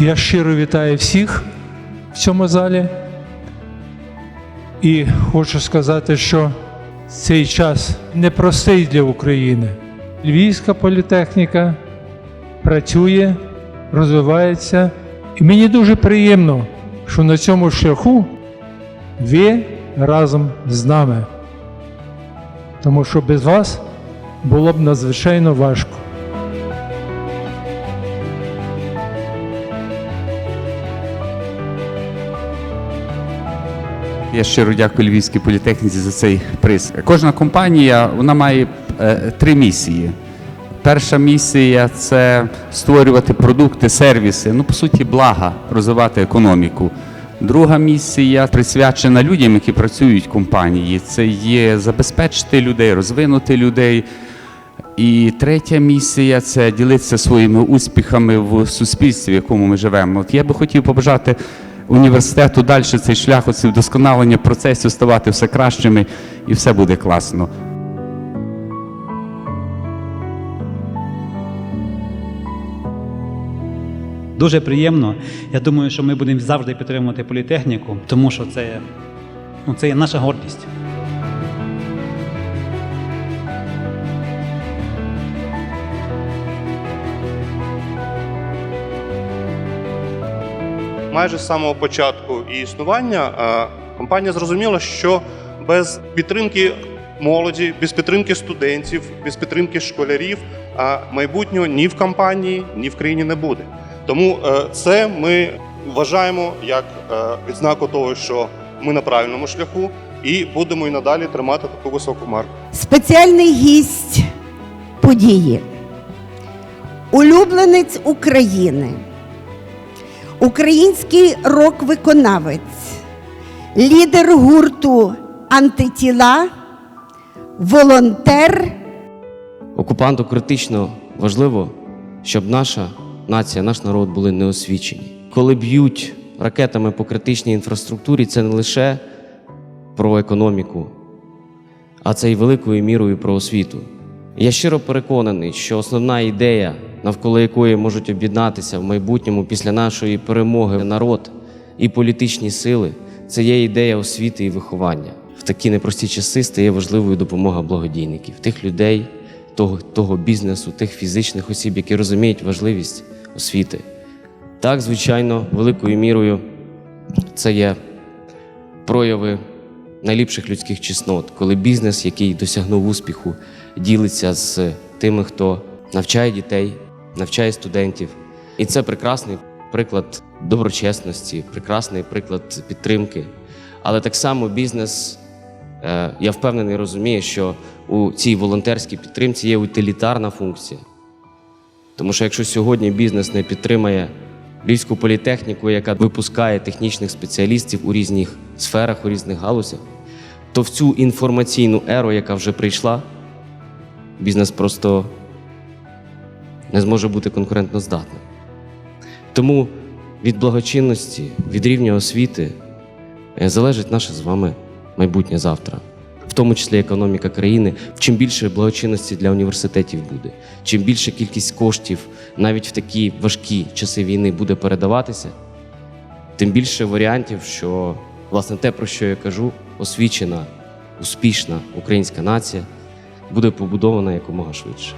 Я щиро вітаю всіх в цьому залі. І хочу сказати, що цей час непростий для України. Львівська політехніка працює, розвивається. І мені дуже приємно, що на цьому шляху ви разом з нами. Тому що без вас було б надзвичайно важко. Я щиро дякую Львівській політехніці за цей приз. Кожна компанія вона має е, три місії. Перша місія це створювати продукти, сервіси, ну по суті, блага, розвивати економіку. Друга місія присвячена людям, які працюють в компанії. Це є забезпечити людей, розвинути людей. І третя місія це ділитися своїми успіхами в суспільстві, в якому ми живемо. От я би хотів побажати університету далі цей шлях, оці вдосконалення процесів, ставати все кращими, і все буде класно. Дуже приємно. Я думаю, що ми будемо завжди підтримувати політехніку, тому що це, ну, це є наша гордість. Майже з самого початку і існування е, компанія зрозуміла, що без підтримки молоді, без підтримки студентів, без підтримки школярів е, майбутнього ні в компанії, ні в країні не буде. Тому е, це ми вважаємо як відзнаку того, що ми на правильному шляху, і будемо і надалі тримати таку високу марку. Спеціальний гість події. Улюбленець України. Український рок-виконавець, лідер гурту Антитіла, волонтер. Окупанту критично важливо, щоб наша нація, наш народ були неосвічені. Коли б'ють ракетами по критичній інфраструктурі, це не лише про економіку, а це і великою мірою про освіту. Я щиро переконаний, що основна ідея, навколо якої можуть об'єднатися в майбутньому після нашої перемоги народ і політичні сили, це є ідея освіти і виховання. В такі непрості часи стає важливою допомога благодійників, тих людей, того, того бізнесу, тих фізичних осіб, які розуміють важливість освіти. Так, звичайно, великою мірою це є прояви найліпших людських чеснот, коли бізнес, який досягнув успіху, ділиться з тими, хто навчає дітей, навчає студентів. І це прекрасний приклад доброчесності, прекрасний приклад підтримки. Але так само бізнес, е, я впевнений, розуміє, що у цій волонтерській підтримці є утилітарна функція. Тому що якщо сьогодні бізнес не підтримає Львівську політехніку, яка випускає технічних спеціалістів у різних сферах, у різних галузях, то в цю інформаційну еру, яка вже прийшла, бізнес просто не зможе бути конкурентно здатним. Тому від благочинності, від рівня освіти е, залежить наше з вами майбутнє завтра, в тому числі економіка країни. Чим більше благочинності для університетів буде, чим більша кількість коштів навіть в такі важкі часи війни буде передаватися, тим більше варіантів, що власне те, про що я кажу, освічена, успішна українська нація буде побудована якомога швидше.